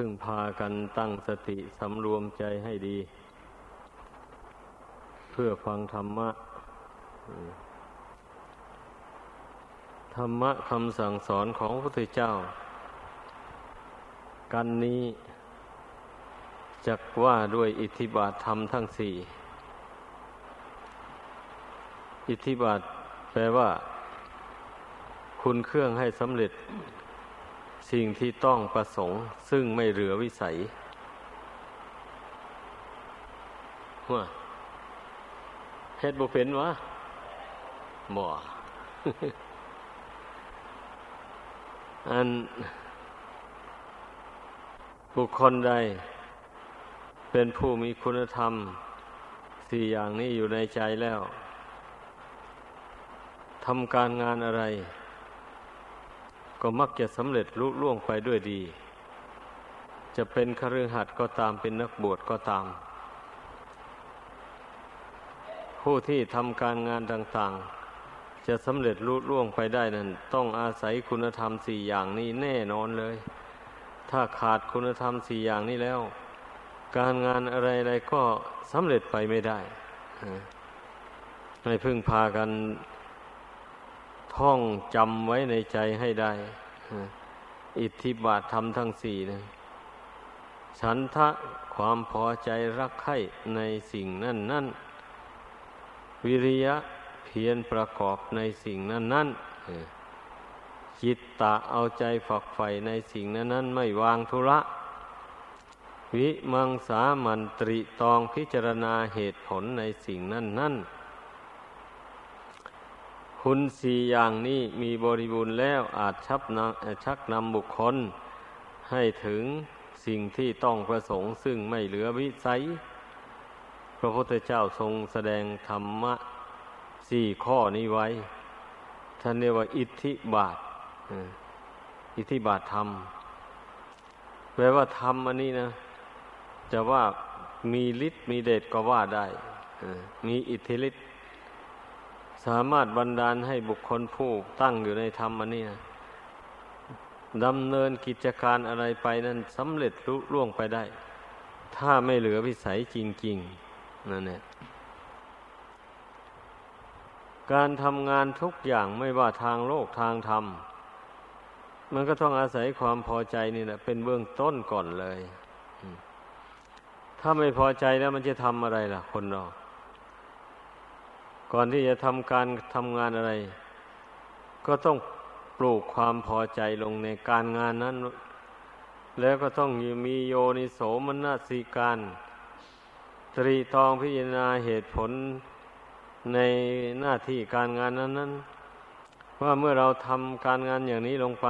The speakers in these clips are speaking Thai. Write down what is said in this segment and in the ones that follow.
พึ่งพากันตั้งสติสำรวมใจให้ดี เพื่อฟังธรรมะ ธรรมะคำสั่งสอนของพระพุทธเจ้า กันนี้จักว่าด้วยอิทธิบาทธรรมทั้งสี่ อิทธิบาทแปลว่า คุณเครื่องให้สำเร็จ สิ่งที่ต้องประสงค์ ซึ่งไม่เหลือวิสัยว่าเฮ็ดบุเป็นวะบ่อันบุคคลใด เป็นผู้มีคุณธรรม สี่อย่างนี้อยู่ในใจแล้วทำการงานอะไร ก็มักจะสำเร็จลุล่วงไปด้วยดี จะเป็นคฤหัสถ์ก็ตามเป็นนักบวชก็ตาม ผู้ที่ทำการงานต่าง ๆ จะสำเร็จลุล่วงไปได้นั้นต้องอาศัยคุณธรรมสี่อย่างนี้แน่นอนเลย ถ้าขาดคุณธรรมสี่อย่างนี้แล้ว การงานอะไรๆก็สำเร็จไปไม่ได้ให้พึ่งพากัน ท่องจำไว้ในใจให้ได้ อิทธิบาทธรรมทั้งสี่นะฉันทะความพอใจรักใคร่ในสิ่งนั่นนั่นวิริยะเพียรประกอบในสิ่งนั้นนั่นจิตตะเอาใจฝักใฝ่ในสิ่งนั้นนั้นไม่วางธุระ วิมังสามันตริตองพิจารณาเหตุผลในสิ่งนั้นนั่น คุณสี่อย่างนี้มีบริบูรณ์แล้วอาจชับนชักนำบุคคล ให้ถึงสิ่งที่ต้องประสงค์ ซึ่งไม่เหลือวิสัย พระพุทธเจ้าทรงแสดงธรรมะสี่ข้อนี้ไว้ ท่านเรียกว่าอิทธิบาท อิทธิบาทธรรม แปลว่าธรรมอันนี้นะ จะว่ามีฤทธิ์มีเดชก็ว่าได้ มีอิทธิฤทธิ์ สามารถบันดาลให้บุคคลผู้ตั้งอยู่ในธรรมอันนี้นะดำเนินกิจการอะไรไปนั้นสำเร็จลุล่วงไปได้ ถ้าไม่เหลือวิสัยจริง ๆนั่นแหละการทำงานทุกอย่างไม่ว่าทางโลกทางธรรม มันก็ต้องอาศัยความพอใจนี่แหละเป็นเบื้องต้นก่อนเลย ถ้าไม่พอใจแล้วมันจะทำอะไรล่ะ คนเรา ก่อนที่จะทำการทำงานอะไร ก็ต้องปลูกความพอใจลงในการงานนั้น แล้วก็ต้องมีโยนิโสมนสิการตรีตองพิจารณาเหตุผลในหน้าที่การงานนั้นนั้นว่าเมื่อเราทำการงานอย่างนี้ลงไป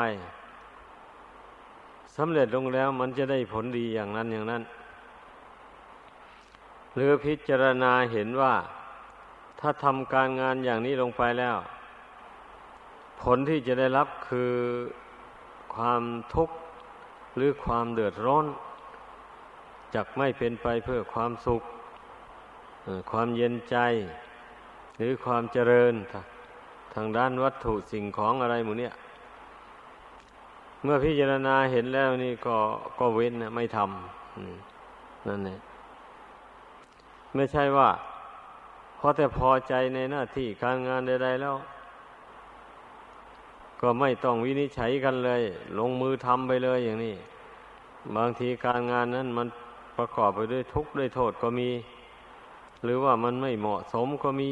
สำเร็จลงแล้วมันจะได้ผลดีอย่างนั้นอย่างนั้น หรือพิจารณาเห็นว่า ถ้าทำการงานอย่างนี้ลงไปแล้ว ผลที่จะได้รับคือความทุกข์หรือความเดือดร้อนจักไม่เป็นไปเพื่อความสุข ความเย็นใจ หรือความเจริญ ทางด้านวัตถุสิ่งของอะไรหมูเนี่ย เมื่อพิจารณาเห็นแล้วนี่ก็ก็เว้นนะไม่ทำนั่นแหละไม่ใช่ว่า พราะแต่พอใจในหน้าที่การงานใดๆแล้ว ก็ไม่ต้องวินิจฉัยกันเลย ลงมือทำไปเลยอย่างนี้ บางทีการงานนั้นมันประกอบไปด้วยทุกข์ด้วยโทษก็มี หรือว่ามันไม่เหมาะสมก็มี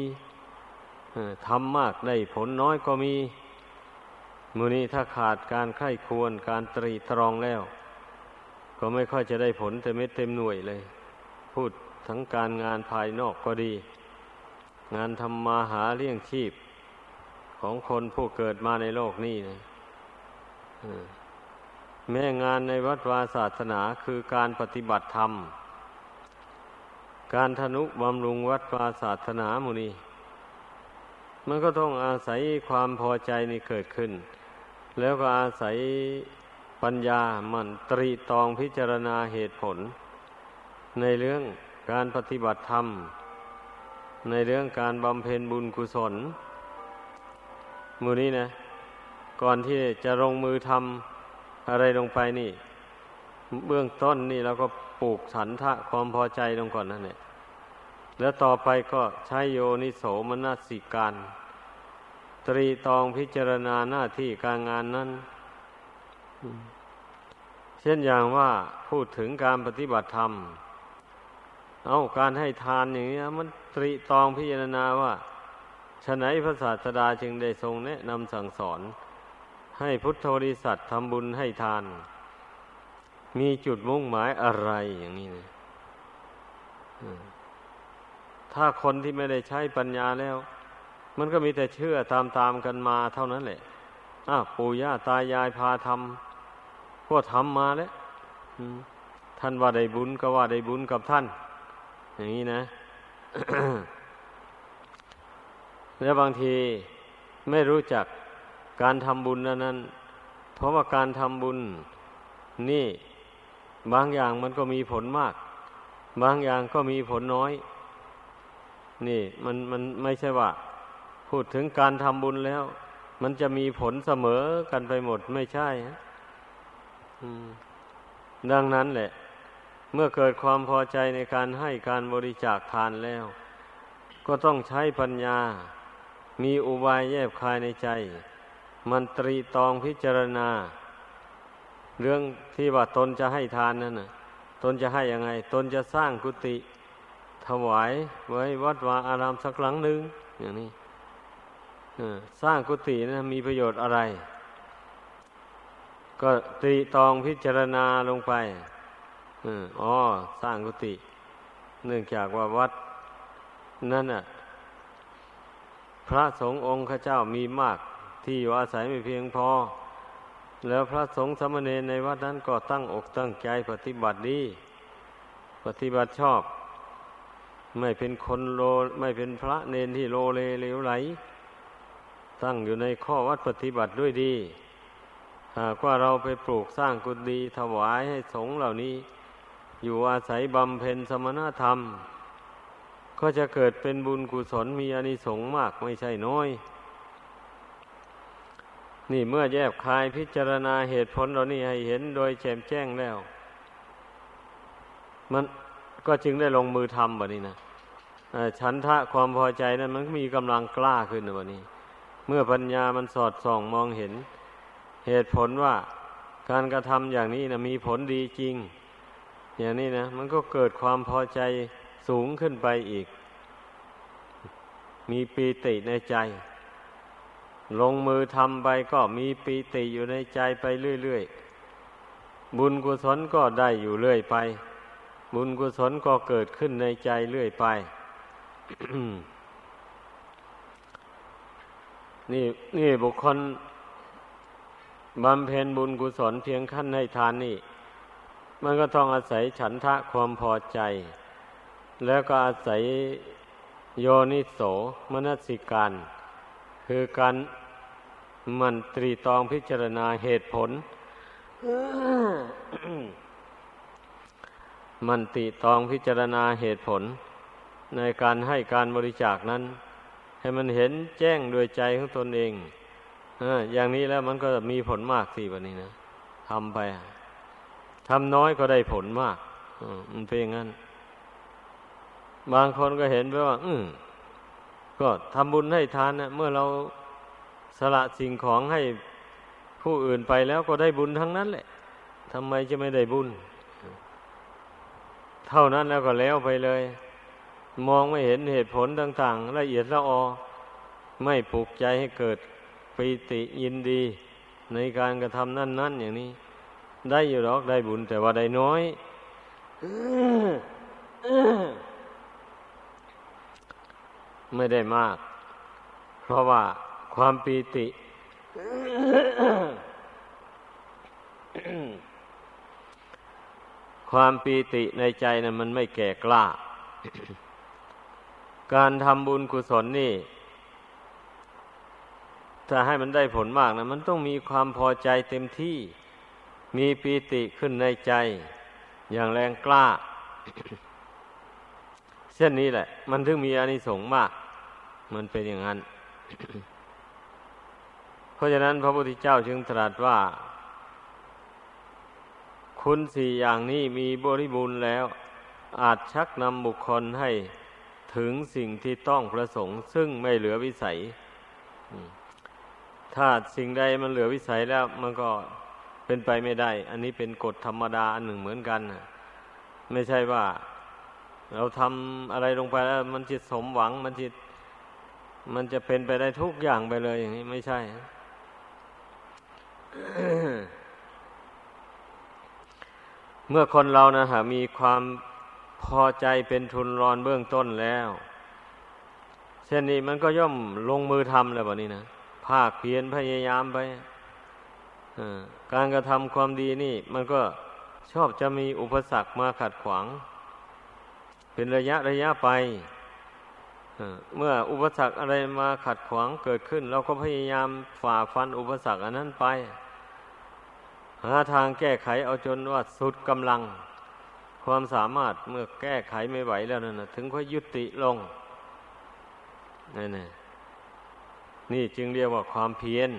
ทำมากได้ผลน้อยก็มีมือนี้ถ้าขาดการไข้ควรการตรีตรองแล้ว ก็ไม่ค่อยจะได้ผลแต่เม็ดเต็มหน่วยเลย พูดทั้งการงานภายนอกก็ดี งานทำมาหาเลี้ยงชีพของคนผู้เกิดมาในโลกนี้นะแม่งานในวัดวาศาสนาคือการปฏิบัติธรรม การทนุบำรุงวัดวาศาสนามุนีมันก็ต้องอาศัยความพอใจนี่เกิดขึ้น แล้วก็อาศัยปัญญามันตรีตองพิจารณาเหตุผล ในเรื่องการปฏิบัติธรรม ในเรื่องการบำเพ็ญบุญกุศลมือนี้นะ ก่อนที่จะลงมือทำอะไรลงไปนี่ เบื้องต้นนี่เราก็ปลูกฉันทะความพอใจลงก่อนนั่นแหละแล้วต่อไปก็ใช้โยนิโสมนสิการ ตรีตองพิจารณาหน้าที่การงานนั้น เช่นอย่างว่าพูดถึงการปฏิบัติธรรม เอาการให้ทานอย่างนี้มันตรีตองพิจารณาว่าฉะไหนพระศาสดาจึงได้ทรงแนะนำสั่งสอน ให้พุทธบริษัททำบุญให้ทาน มีจุดมุ่งหมายอะไรอย่างนี้นะถ้าคนที่ไม่ได้ใช้ปัญญาแล้ว มันก็มีแต่เชื่อตามๆกันมาเท่านั้นแหละอ้าปู่ย่าตายายพาทำก็ทำมาแล้วท่านว่าได้บุญก็ว่าได้บุญกับท่าน อย่างนี้นะ แล้วบางทีไม่รู้จักการทำบุญนั้นนั้น เพราะว่าการทำบุญนี่บางอย่างมันก็มีผลมาก บางอย่างก็มีผลน้อย นี่มันมันไม่ใช่ว่า พูดถึงการทำบุญแล้ว มันจะมีผลเสมอกันไปหมดไม่ใช่ดังนั้นแหละ เมื่อเกิดความพอใจในการให้การบริจาคทานแล้ว ก็ต้องใช้ปัญญา มีอุบายแยบคายในใจ มันตรีตองพิจารณา เรื่องที่ว่าตนจะให้ทานนั่นน่ะตนจะให้ยังไง ตนจะสร้างกุฏิถวายไว้วัดวาอารามสักหลังหนึ่งอย่างนี้สร้างกุฏินะมีประโยชน์อะไร ก็ตรีตองพิจารณาลงไป อ๋อสร้างกุฏิเนื่องจากว่าวัดนั่นน่ะ พระสงฆ์องค์ข้าเจ้ามีมาก ที่อยู่อาศัยไม่เพียงพอ แล้วพระสงฆ์สมณเณรในวัดนั้นก็ตั้งอกตั้งใจปฏิบัติดี ปฏิบัติชอบ ไม่เป็นคนโลไม่เป็นพระเนนที่โลเลเหลวไหล ตั้งอยู่ในข้อวัดปฏิบัติด้วยดีหากว่าเราไปปลูกสร้างกุฏิถวายให้สงฆ์เหล่านี้ อยู่อาศัยบำเพ็ญสมณธรรม ก็จะเกิดเป็นบุญกุศลมีอนิสงส์มากไม่ใช่น้อย นี่เมื่อแยบคายพิจารณาเหตุผลเรานี่ให้เห็นโดยแจ่มแจ้งแล้ว มันก็จึงได้ลงมือทำแบบนี้นะฉันทะความพอใจนั้นมันมีกำลังกล้าขึ้นนะวันนี้ เมื่อปัญญามันสอดส่องมองเห็น เหตุผลว่าการกระทำอย่างนี้นะมีผลดีจริง อย่างนี้นะ มันก็เกิดความพอใจสูงขึ้นไปอีก มีปีติในใจ ลงมือทำไปก็มีปีติอยู่ในใจไปเรื่อยๆ บุญกุศลก็ได้อยู่เรื่อยไป บุญกุศลก็เกิดขึ้นในใจเรื่อยไปนี่นี่บุคคลบำเพ็ญบุญกุศลเพียงขั้นให้ทานนี่ มันก็ต้องอาศัยฉันทะความพอใจ แล้วก็อาศัยโยนิโสมนสิการ คือการมันตรีตองพิจารณาเหตุผล มันติตองพิจารณาเหตุผล ในการให้การบริจาคนั้น ให้มันเห็นแจ้งโดยใจของตนเอง อย่างนี้แล้วมันก็มีผลมากสิวันนี้นะทำไป ทำน้อยก็ได้ผลมากมันเป็นอย่างนั้น บางคนก็เห็นไปว่า อืมก็ทำบุญให้ทานนะเมื่อเราสละสิ่งของให้ผู้อื่นไปแล้วก็ได้บุญทั้งนั้นแหละทำไมจะไม่ได้บุญ เท่านั้นแล้วก็แล้วไปเลย มองไม่เห็นเหตุผลต่าง ๆ ละเอียดละออ ไม่ปลุกใจให้เกิดปีติยินดีในการกระทำนั่น ๆ อย่างนี้ ได้อยู่หรอกได้บุญ แต่ว่าได้น้อยไม่ได้มาก เพราะว่าความปีติ ความปีติในใจนะ่ะมันไม่แก่กล้า การทำบุญกุศลนี่ ถ้าให้มันได้ผลมากนะมันต้องมีความพอใจเต็มที่ มีปีติขึ้นในใจ อย่างแรงกล้า เช่นนี้แหละ มันถึงมีอานิสงส์มาก มันเป็นอย่างนั้น เพราะฉะนั้นพระพุทธเจ้าจึงตรัสว่าคคุณสี่อย่างนี้มีบริบูรณ์แล้ว อาจชักนำบุคคลให้ถึงสิ่งที่ต้องประสงค์ ซึ่งไม่เหลือวิสัยถ้าสิ่งใดมันเหลือวิสัยแล้วมันก็ เป็นไปไม่ได้ อันนี้เป็นกฎธรรมดาอันหนึ่งเหมือนกันไม่ใช่ว่า เราทำอะไรลงไปแล้ว มันจะสมหวัง มันจะมันจะเป็นไปได้ทุกอย่างไปเลย อย่างนี้ไม่ใช่เมื่อคนเรานะฮะมีความพอใจเป็นทุนรอนเบื้องต้นแล้ว เช่นนี้มันก็ย่อมลงมือทำแล้วแบบนี้นะภาคเพียรพยายามไป การกระทำความดีนี่ มันก็ชอบจะมีอุปสรรคมาขัดขวาง เป็นระยะระยะไปเมื่ออุปสรรคอะไรมาขัดขวางเกิดขึ้น เราก็พยายามฝ่าฟันอุปสรรคอันนั้นไป หาทางแก้ไขเอาจนว่าสุดกำลัง ความสามารถเมื่อแก้ไขไม่ไหวแล้วนั่นนะถึงค่อยยุติลงนี่นนี่จึงเรียกว่าความเพียร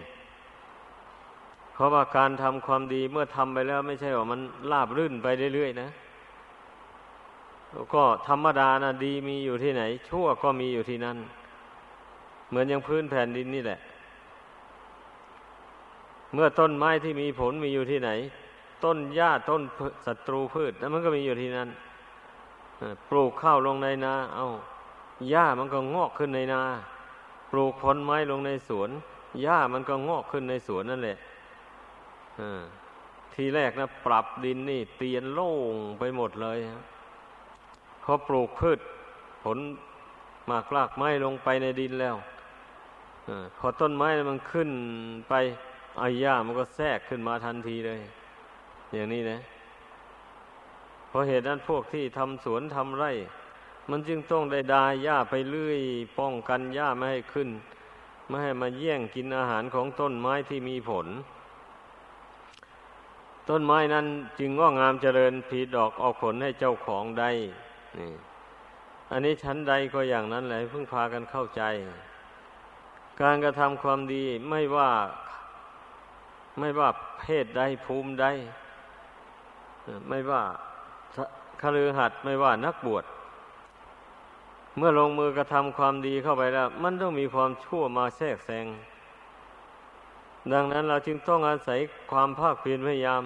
เพราะว่าการทำความดีเมื่อทำไปแล้ว ไม่ใช่ว่ามันราบรื่นไปเรื่อยๆนะก็ธรรมดานะดีมีอยู่ที่ไหน ชั่วก็มีอยู่ที่นั่น เหมือนอย่างพื้นแผ่นดินนี่แหละ เมื่อต้นไม้ที่มีผลมีอยู่ที่ไหน ต้นหญ้าต้นศัตรูพืชนั้นมันก็มีอยู่ที่นั่นปลูกข้าวลงในนา เอาหญ้ามันก็งอกขึ้นในนา ปลูกผลไม้ลงในสวนหญ้ามันก็งอกขึ้นในสวนนั่นแหละ ทีแรกนะปรับดินนี่ เตียนโล่งไปหมดเลยพอปลูกพืช ผลมากลากไม้ลงไปในดินแล้วอพอต้นไม้มันขึ้นไปไอ้หญ้ามันก็แทรกขึ้นมาทันทีเลย อย่างนี้นะเพราะเหตุนั้นพวกที่ทำสวนทำไร่ มันจึงต้องได้ดาหญ้าไปเรื่อย ป้องกันหญ้าไม่ให้ขึ้น ไม่ให้มาแย่งกินอาหารของต้นไม้ที่มีผล ต้นไม้นั้นจึงงอกงามเจริญผีดอกออกผลให้เจ้าของได้นี่อันนี้ชั้นใดก็อย่างนั้นแหละเพิ่งพากันเข้าใจ การกระทำความดีไม่ว่าไม่ว่าเพศใดภูมิใดไม่ว่าคฤหัสถ์ไม่ว่านักบวชเมื่อลงมือกระทำความดีเข้าไปแล้ว มันต้องมีความชั่วมาแทรกแซง ดังนั้นเราจึงต้องอาศัยความภาคเพียรพยายาม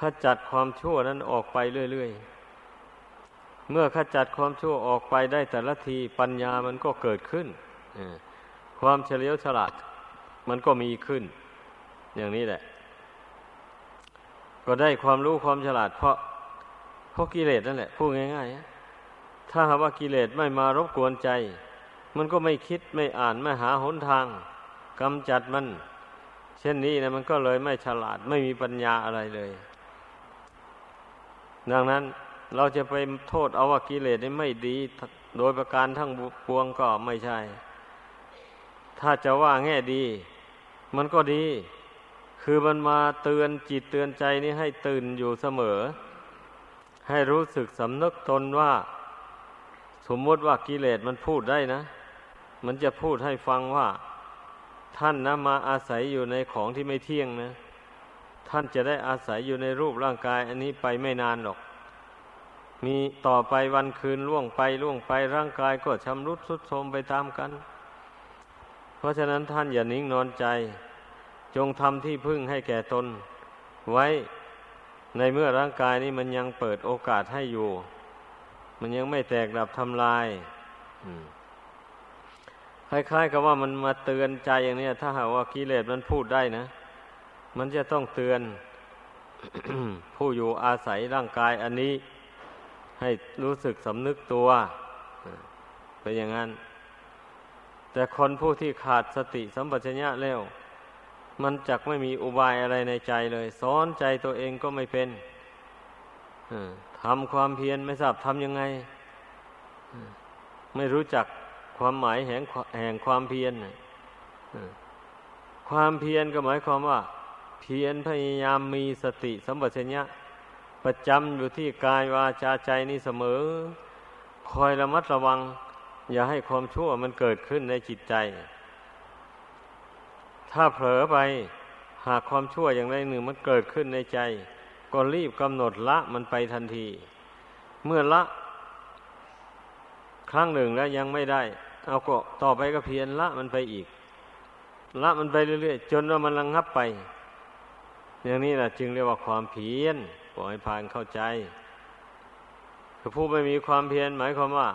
ขจัดความชั่วนั้นออกไปเรื่อยๆ เมื่อขจัดความชั่วออกไปได้แต่ละทีปัญญามันก็เกิดขึ้น ความเฉลียวฉลาดมันก็มีขึ้น อย่างนี้แหละ ก็ได้ความรู้ความฉลาด เพราะเพราะกิเลสนั่นแหละพูดง่ายๆถ้าหากว่ากิเลสไม่มารบกวนใจ มันก็ไม่คิดไม่อ่านไม่หาหนทางกำจัดมัน เช่นนี้นะมันก็เลยไม่ฉลาดไม่มีปัญญาอะไรเลย ดังนั้นเราจะไปโทษเอาว่ากิเลสนี่ไม่ดี โดยประการทั้งปวงก็ไม่ใช่ ถ้าจะว่าแง่ดี มันก็ดี คือมันมาเตือนจิตเตือนใจนี่ให้ตื่นอยู่เสมอ ให้รู้สึกสำนึกตนว่า สมมติว่ากิเลสมันพูดได้นะ มันจะพูดให้ฟังว่า ท่านนะมาอาศัยอยู่ในของที่ไม่เที่ยงนะ ท่านจะได้อาศัยอยู่ในรูปร่างกาย อันนี้ไปไม่นานหรอก มีต่อไปวันคืนล่วงไปล่วงไปร่างกายก็ชำรุดทรุดโทรมไปตามกัน เพราะฉะนั้นท่านอย่านิ่งนอนใจ จงทำที่พึ่งให้แก่ตน ไว้ในเมื่อร่างกายนี้มันยังเปิดโอกาสให้อยู่ มันยังไม่แตกดับทำลาย อืม คล้ายๆกับว่ามันมาเตือนใจอย่างนี้ถ้าหากว่ากิเลสมันพูดได้นะ มันจะต้องเตือน ผู้อยู่อาศัยร่างกายอันนี้ ให้รู้สึกสำนึกตัวเป็นอย่างนั้น แต่คนผู้ที่ขาดสติสัมปชัญญะแล้ว มันจักไม่มีอุบายอะไรในใจเลยสอนใจตัวเองก็ไม่เป็นทำความเพียรไม่ทราบทำยังไง ไม่รู้จัก ความหมายแห่งแห่งความเพียรความเพียรก็หมายความว่า เพียรพยายามมีสติสัมปชัญญะประจำอยู่ที่กายวาจาใจนี้เสมอ คอยระมัดระวัง อย่าให้ความชั่วมันเกิดขึ้นในจิตใจ ถ้าเผลอไปหากความชั่วอย่างใดหนึ่งมันเกิดขึ้นในใจ ก็รีบกำหนดละมันไปทันที เมื่อละ ครั้งหนึ่งแล้วยังไม่ได้ เอาก็ต่อไปก็เพียรละมันไปอีก ละมันไปเรื่อยๆจนว่ามันระงงับไป อย่างนี้นะจึงเรียกว่าความเพียรขอให้พานเข้าใจคือผู้ไม่มีความเพียรหมายความว่า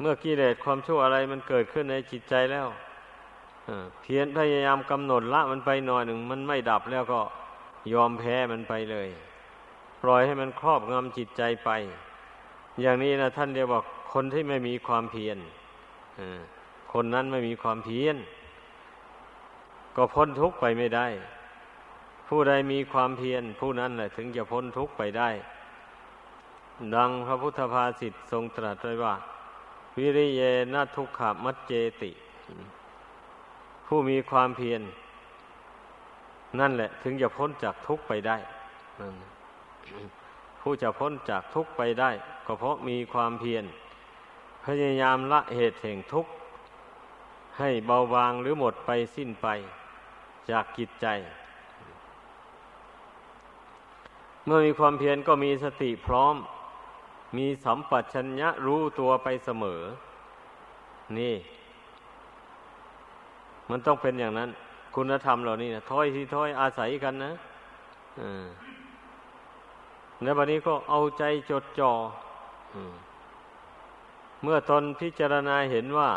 เมื่อกิเลสความชั่วอะไรมันเกิดขึ้นในจิตใจแล้วเพียรพยายามกำหนดละมันไปหน่อยหนึ่งมันไม่ดับแล้วก็ยอมแพ้มันไปเลย ปล่อยให้มันครอบงำจิตใจไป อย่างนี้นะท่านเรียกว่า คนที่ไม่มีความเพียรคนนั้นไม่มีความเพียรก็พ้นทุกข์ไปไม่ได้ ผู้ใดมีความเพียรผู้นั้นแหละถึงจะพ้นทุกข์ไปได้ ดังพระพุทธภาษิตทรงตรัสไว้ว่า วิริเยนทุกขมัจเจติ ผู้มีความเพียรนั่นแหละ ถึงจะพ้นจากทุกข์ไปได้ ผู้จะพ้นจากทุกข์ไปได้ ก็เพราะมีความเพียร พยายามละเหตุแห่งทุกข์ ให้เบาบางหรือหมดไปสิ้นไปจากกิจใจ เมื่อมีความเพียรก็มีสติพร้อม มีสัมปชัญญะรู้ตัวไปเสมอ นี่ มันต้องเป็นอย่างนั้น คุณธรรมเหล่านี้นะถ้อยที่ถ้อยอาศัยกันนะอ่าแล้ววันนี้ก็เอาใจจดจอ่อ เมื่อตนพิจารณาเห็นว่า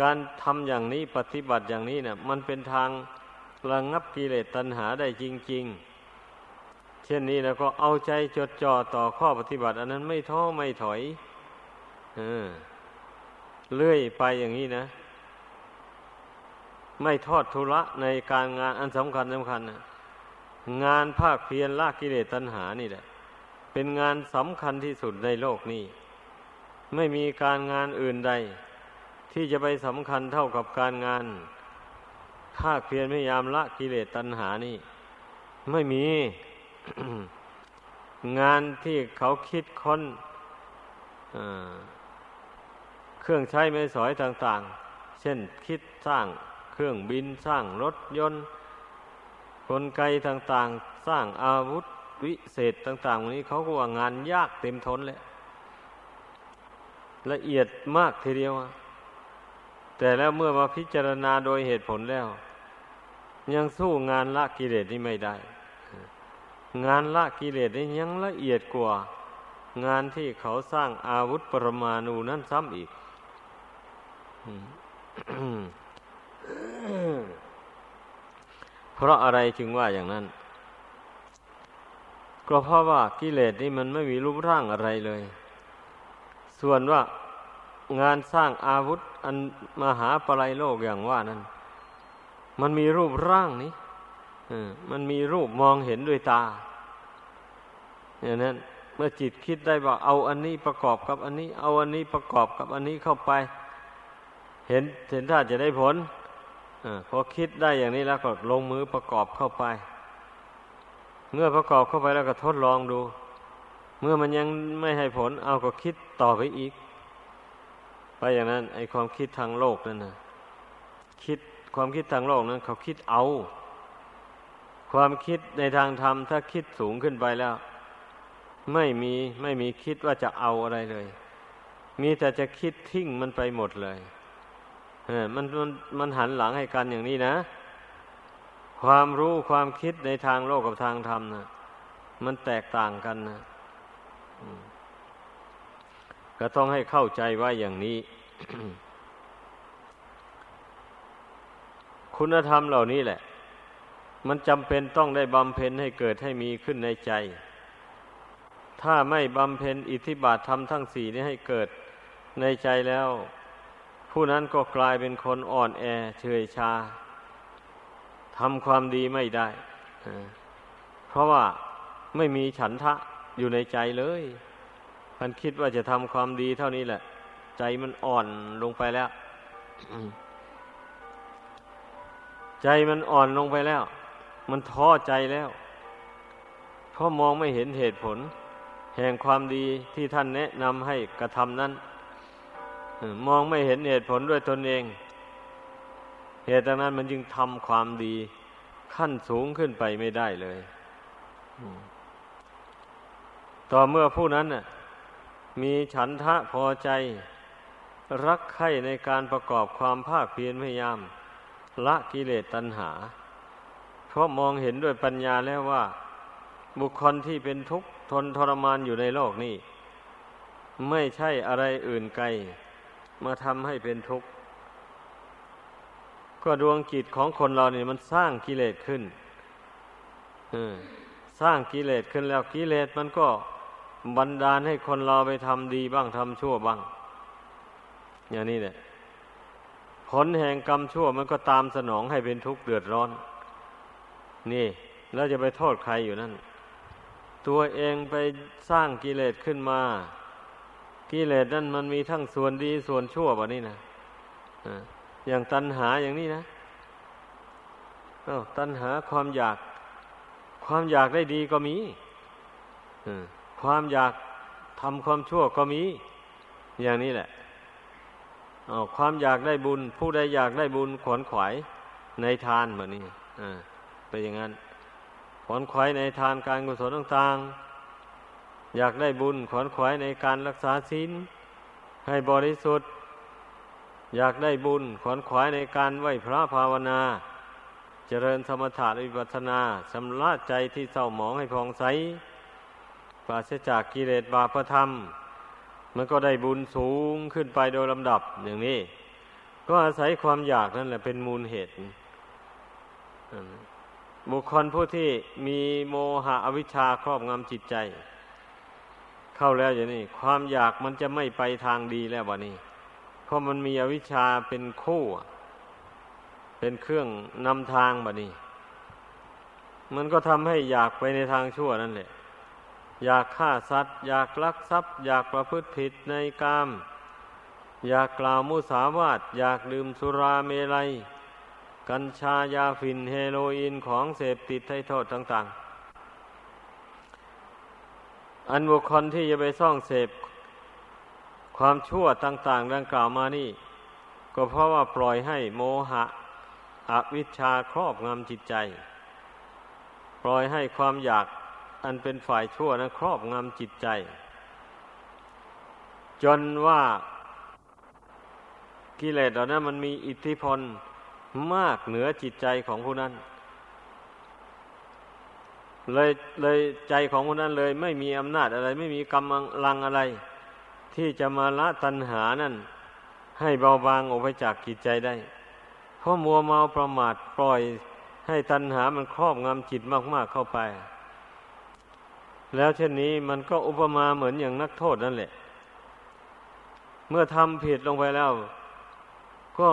การทำอย่างนี้ปฏิบัติอย่างนี้เนะี่ย มันเป็นทางระงับกิเลสตัณหาได้จริง ๆ เช่นนี้แล้วก็เอาใจจดจ่อต่อข้อปฏิบัติ อันนั้นไม่ท้อไม่ถอยเออเลื่อยไปอย่างนี้นะ ไม่ทอดทุระในการงานอันสำคัญสำคัญนะงานภาคเพียรละกิเลสตัณหานี่แหละ เป็นงานสำคัญที่สุดในโลกนี้ ไม่มีการงานอื่นใด ที่จะไปสำคัญเท่ากับการงานภาคเพียรพยายามละกิเลสตัณหานี่ ไม่มีงานที่เขาคิดค้นเครื่องใช้ไม้สอยต่าง ๆ เช่นคิดสร้างเครื่องบินสร้างรถยนต์กลไกต่าง ๆ สร้างอาวุธวิเศษต่าง ๆ นี้เขาก็ว่างานยากเต็มทนเลย ละเอียดมากทีเดียว แต่แล้วเมื่อมาพิจารณาโดยเหตุผลแล้ว ยังสู้งานละกิเลสนี่ไม่ได้ งานละกิเลสนี่ยังละเอียดกว่า งานที่เขาสร้างอาวุธปรมาณูนั่นซ้ำอีกเพราะอะไรจึงว่าอย่างนั้น ก็เพราะว่ากิเลสนี่มันไม่มีรูปร่างอะไรเลย ส่วนว่างานสร้างอาวุธอันมหาปลัยโลกอย่างว่านั้น มันมีรูปร่างนี้มันมีรูปมองเห็นด้วยตา อย่างนั้น เมื่อจิตคิดได้ว่า เอาอันนี้ประกอบกับอันนี้ เอาอันนี้ประกอบกับอันนี้เข้าไป เห็นเห็นถ้าจะได้ผลอพอคิดได้อย่างนี้แล้วก็ลงมือประกอบเข้าไป เมื่อประกอบเข้าไปแล้วก็ทดลองดู เมื่อมันยังไม่ให้ผล เอาก็คิดต่อไปอีก ไปอย่างนั้น ไอความคิดทางโลกนั่นนะคิดความคิดทางโลกนั้น เขาคิดเอา ความคิดในทางธรรม ถ้าคิดสูงขึ้นไปแล้ว ไม่มีไม่มีคิดว่าจะเอาอะไรเลย มีแต่จะคิดทิ้งมันไปหมดเลยเออมันมันมันหันหลังให้กันอย่างนี้นะ ความรู้ความคิดในทางโลกกับทางธรรมนะมันแตกต่างกันนะ ก็ต้องให้เข้าใจว่าอย่างนี้ คุณธรรมเหล่านี้แหละ มันจำเป็นต้องได้บำเพ็ญให้เกิดให้มีขึ้นในใจ ถ้าไม่บำเพ็ญอิทธิบาทธรรมทั้งสี่นี้ให้เกิดในใจแล้ว ผู้นั้นก็กลายเป็นคนอ่อนแอเฉยชาทำความดีไม่ได้ เพราะว่าไม่มีฉันทะ อยู่ในใจเลย มันคิดว่าจะทำความดีเท่านี้แหละ ใจมันอ่อนลงไปแล้ว ใจมันอ่อนลงไปแล้ว มันท้อใจแล้วเพราะมองไม่เห็นเหตุผล แห่งความดีที่ท่านแนะนำให้กระทำนั้นมองไม่เห็นเหตุผลด้วยตนเอง เหตุนั้นมันจึงทำความดีขั้นสูงขึ้นไปไม่ได้เลย ต่อเมื่อผู้นั้นน่ะมีฉันทะพอใจ รักใคร่ในการประกอบความภาคเพียรพยายาม ละกิเลสตัณหา เพราะมองเห็นด้วยปัญญาแล้วว่า บุคคลที่เป็นทุกข์ทนทรมานอยู่ในโลกนี้ ไม่ใช่อะไรอื่นไกล มาทำให้เป็นทุกข์ก็ดวงจิตของคนเราเนี่ยมันสร้างกิเลสขึ้นสร้างกิเลสขึ้นแล้วกิเลสมันก็ บันดาลให้คนเราไปทำดีบ้างทำชั่วบ้าง อย่างนี้แหละผลแห่งกรรมชั่วมันก็ตามสนองให้เป็นทุกข์เดือดร้อน นี่แล้วจะไปโทษใครอยู่นั่น ตัวเองไปสร้างกิเลสขึ้นมา กิเลสนั่นมันมีทั้งส่วนดีส่วนชั่วแบบนี้นะอย่างตัณหาอย่างนี้นะตัณหาความอยาก ความอยากได้ดีก็มี ความอยากทำความชั่วก็มี อย่างนี้แหละความอยากได้บุญ ผู้ใดอยากได้บุญขวนขวายในทานแบบนี้เป็นอย่างนั้น ขวนขวายในทานการกุศลต่างๆ อยากได้บุญขวนขวายในการรักษาศีลให้บริสุทธิ์ อยากได้บุญขวนขวายในการไหวพระภาวนา เจริญสมถะวิปัสสนาชำระใจที่เศร้าหมองให้ผ่องใส ปราศจากกิเลสบาปธรรม มันก็ได้บุญสูงขึ้นไปโดยลำดับอย่างนี้ ก็อาศัยความอยากนั่นแหละเป็นมูลเหตุ บุคคลผู้ที่มีโมหะอวิชชาครอบงำจิตใจ เข้าแล้วอย่างนี้ ความอยากมันจะไม่ไปทางดีแล้ววะนี่เพราะมันมีอวิชชาเป็นคู่ เป็นเครื่องนำทางบะนี่มันก็ทำให้อยากไปในทางชั่วนั่นแหละ อยากฆ่าสัตว์ อยากลักทรัพย์ อยากประพฤติผิดในกาม อยากกล่าวมุสาวาทอยากดื่มสุราเมลัย กัญชายาฝิ่นเฮโรอีนของเสพติดให้โทษต่างๆ อันบุคคลที่จะไปซ่องเสพ ความชั่วต่าง ๆ ดังกล่าวมานี่ ก็เพราะว่าปล่อยให้โมหะอวิชชาครอบงำจิตใจ ปล่อยให้ความอยาก อันเป็นฝ่ายชั่วนะครอบงำจิตใจ จนว่ากิเลสเหล่านั้นมันมีอิทธิพลมากเหนือจิตใจของผู้นั้น เลยเลยใจของผู้นั้นเลยไม่มีอำนาจอะไร ไม่มีกำลังอะไร ที่จะมาละตัณหานั่น ให้เบาบางออกไปจากจิตใจได้ เพราะมัวเมาประมาทปล่อยให้ตัณหามันครอบงำจิตมาก ๆเข้าไป แล้วเช่นนี้มันก็อุปมาเหมือนอย่างนักโทษนั่นแหละ เมื่อทำผิดลงไปแล้ว ก็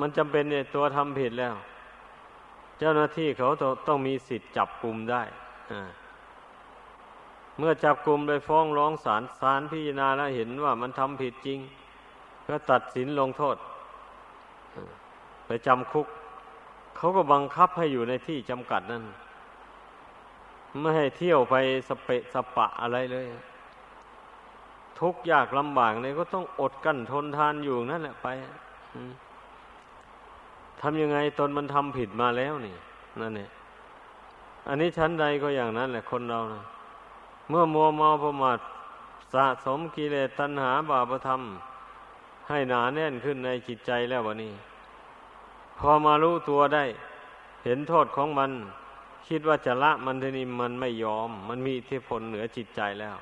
มันจำเป็นในตัวทำผิดแล้ว เจ้าหน้าที่เขาต้องมีสิทธิ์จับกลุ่มได้เมื่อจับกลุ่มโดยฟ้องร้องศาลศาลพิจารณาแล้วเห็นว่ามันทำผิดจริง ก็ตัดสินลงโทษ ไปจำคุก เขาก็บังคับให้อยู่ในที่จำกัดนั่น ไม่ให้เที่ยวไปสเปะสปะอะไรเลย ทุกยากลำบากเลยก็ต้องอดกั้นทนทานอยู่นั่นแหละไปทำยังไงตนมันทำผิดมาแล้วนี่นั่นเนี่ยอันนี้ชั้นใดก็อย่างนั้นแหละคนเรานะเมื่อมัวเมาประมาทสะสมกิเลสตัณหาบาปธรรม ให้หนาแน่นขึ้นในจิตใจแล้ววะนี่พอมารู้ตัวได้ เห็นโทษของมัน คิดว่าจะละมันทีนี้มันไม่ยอม มันมีอิทธิพลเหนือจิตใจแล้ว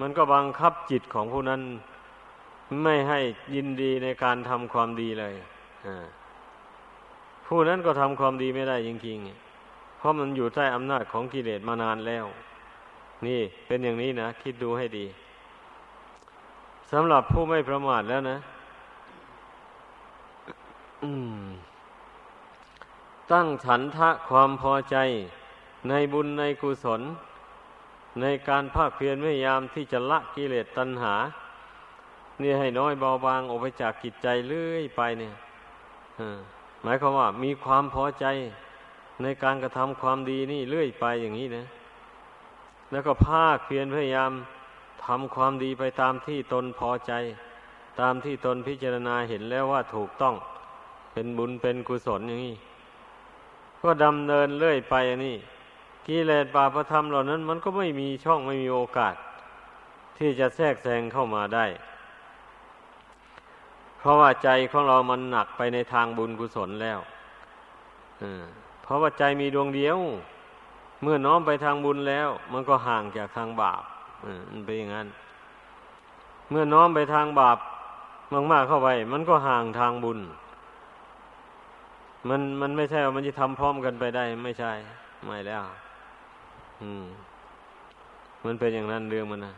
มันก็บังคับจิตของผู้นั้นไม่ให้ยินดีในการทำความดีเลยผู้นั้นก็ทำความดีไม่ได้จริงๆ เพราะมันอยู่ใต้อำนาจของกิเลสมานานแล้ว นี่เป็นอย่างนี้นะ คิดดูให้ดีสำหรับผู้ไม่ประมาทแล้วนะ อืม ตั้งฉันทะความพอใจในบุญในกุศล ในการภาคเพียรพยายามที่จะละกิเลสตัณหา นี่ให้น้อยเบาบางออกไปจากกิจใจเรื่อยไปเนี่ยหมายความว่ามีความพอใจในการกระทำความดีนี่เรื่อยไปอย่างนี้นะ แล้วก็ภาคเพียรพยายามทำความดีไปตามที่ตนพอใจ ตามที่ตนพิจารณาเห็นแล้วว่าถูกต้องเป็นบุญเป็นกุศลอย่างนี้ ก็ดำเนินเรื่อยไปนี่กิเลสบาปธรรมเหล่านั้น มันก็ไม่มีช่องไม่มีโอกาส ที่จะแทรกแซงเข้ามาได้ เพราะว่าใจของเรามันหนักไปในทางบุญกุศลแล้วเพราะว่าใจมีดวงเดียว เมื่อน้อมไปทางบุญแล้ว มันก็ห่างจากทางบาปมันเป็นอย่างนั้น เมื่อน้อมไปทางบาปมากๆเข้าไป มันก็ห่างทางบุญ มันมันไม่ใช่ว่ามันจะทำพร้อมกันไปได้ ไม่ใช่ ไม่แล้ว อืม มันเป็นอย่างนั้นเรื่องมันนะ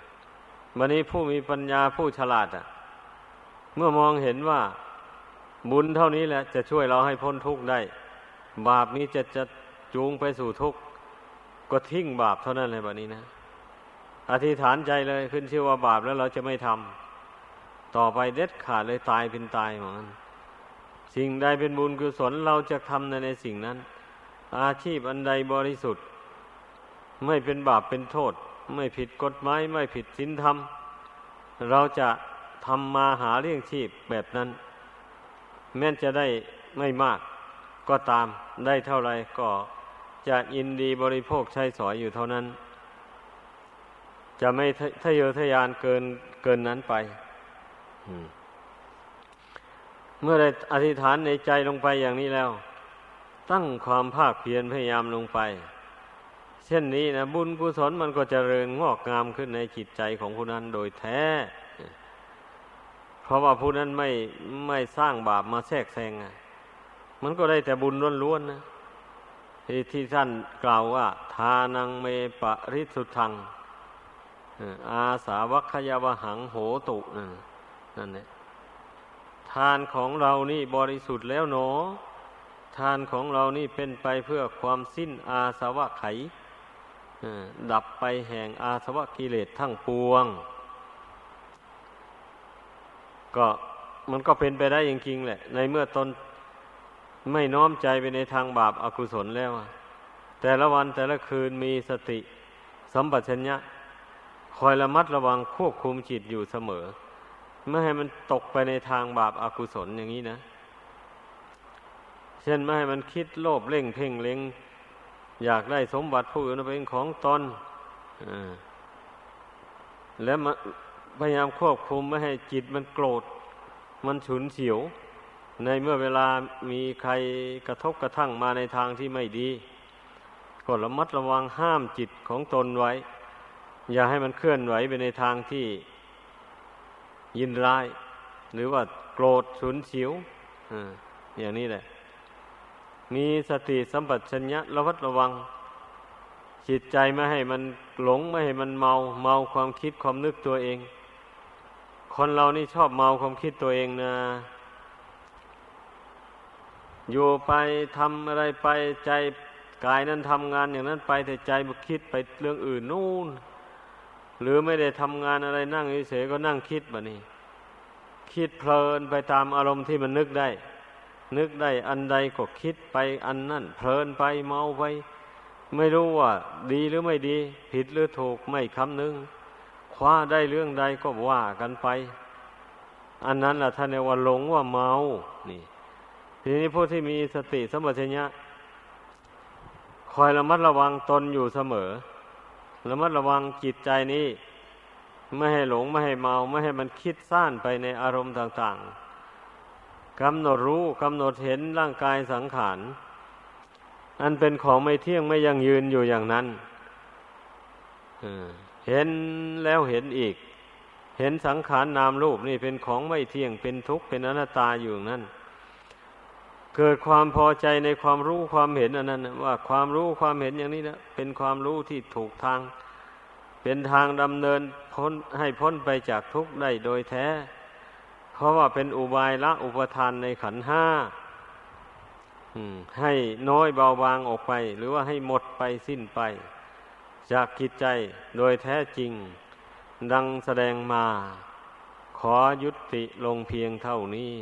วันนี้ผู้มีปัญญาผู้ฉลาดอะ เมื่อมองเห็นว่า บุญเท่านี้แหละ จะช่วยเราให้พ้นทุกข์ได้ บาปนี้จะจะจูงไปสู่ทุกข์ก็ทิ้งบาปเท่านั้นเลยแบบนี้นะอธิษฐานใจเลยขึ้นชื่อว่าบาปแล้วเราจะไม่ทำต่อไปเด็ดขาดเลยตายเป็นตายเหมือนกัน สิ่งใดเป็นบุญกุศลเราจะทำในในสิ่งนั้น อาชีพอันใดบริสุทธิ์ ไม่เป็นบาปเป็นโทษ ไม่ผิดกฎหมายไม่ผิดศีลธรรม เราจะทำมาหาเลี้ยงชีพแบบนั้น แม้จะได้ไม่มากก็ตามได้เท่าไรก็จะยินดีบริโภคใช้สอยอยู่เท่านั้น จะไม่ทะเยอทะยานเกินเกินนั้นไป เมื่อได้อธิษฐานในใจลงไปอย่างนี้แล้ว ตั้งความภาคเพียรพยายามลงไป เช่นนี้นะบุญกุศลมันก็จเจริญงอกงามขึ้นในจิตใจของผู้นั้นโดยแท้ เพราะว่าผู้นั้นไม่ไม่สร้างบาปมาแทรกแซงมันก็ได้แต่บุญล้วนๆนะที่ที่ท่านกล่าวว่า ทานังเมปะริสุทธังอาสาวัคยาวหังโหตุนั่นแหละ ทานของเรานี่บริสุทธิ์แล้วหนอ ทานของเรานี่เป็นไปเพื่อความสิ้นอาสวะไข ดับไปแห่งอาสวะกิเลสทั้งปวง ก็มันก็เป็นไปได้จริงๆแหละ ในเมื่อตนไม่น้อมใจไปในทางบาปอากุศลแล้วแต่ละวันแต่ละคืนมีสติ สัมปชัญญะ คอยระมัดระวังควบคุมจิตอยู่เสมอ ไม่ให้มันตกไปในทางบาปอากุศลอย่างนี้นะ เช่นไม่ให้มันคิดโลภเล่งเพ่งเล็ง อยากได้สมบัติผู้อื่นเป็นของตนแล้วพยายามควบคุมไม่ให้จิตมันโกรธ มันฉุนเฉียว ในเมื่อเวลามีใครกระทบกระทั่งมาในทางที่ไม่ดีก็ระมัดระวังห้ามจิตของตนไว้ อย่าให้มันเคลื่อนไหวไปในทางที่ ยินร้าย หรือว่าโกรธฉุนเฉียวอย่างนี้แหละ มีสติสัมปชัญญะระวัดระวัง จิตใจไม่ให้มันหลงไม่ให้มันเมา เมาความคิดความนึกตัวเอง คนเรานี่ชอบเมาความคิดตัวเองนะอยู่ไปทำอะไรไปใจกายนั้นทำงานอย่างนั้นไปแต่ใจมันคิดไปเรื่องอื่นนู่น หรือไม่ได้ทำงานอะไรนั่งเฉยๆก็นั่งคิดแบบนี้ คิดเพลินไปตามอารมณ์ที่มันนึกได้ นึกได้อันใดก็คิดไปอันนั่นเพลินไปเมาไป ไม่รู้ว่าดีหรือไม่ดี ผิดหรือถูกไม่คำนึง คว้าได้เรื่องใดก็ว่ากันไป อันนั้นแหละท่านเรียกว่าหลงว่าเมานี่ ทีนี้ผู้ที่มีสติสมัชัญญะคอยระมัดระวังตนอยู่เสมอ ระมัดระวังจิตใจนี้ ไม่ให้หลงไม่ให้เมาไม่ให้มันคิดซ่านไปในอารมณ์ต่าง ๆกำหนดรู้กำหนดเห็นร่างกายสังขารอันเป็นของไม่เที่ยงไม่ยังยืนอยู่อย่างนั้นเห็นแล้วเห็นอีก เห็นสังขารนามรูปนี่เป็นของไม่เที่ยงเป็นทุกข์เป็นอนัตตาอยู่นั่น เกิดความพอใจในความรู้ความเห็นอันนั้นว่าความรู้ความเห็นอย่างนี้นะเป็นความรู้ที่ถูกทาง เป็นทางดำเนินพ้นให้พ้นไปจากทุกข์ได้โดยแท้ เพราะว่าเป็นอุบายละอุปทานในขันห้าให้น้อยเบาบางออกไป หรือว่าให้หมดไปสิ้นไป จากกิจใจโดยแท้จริง ดังแสดงมา ขอยุติลงเพียงเท่านี้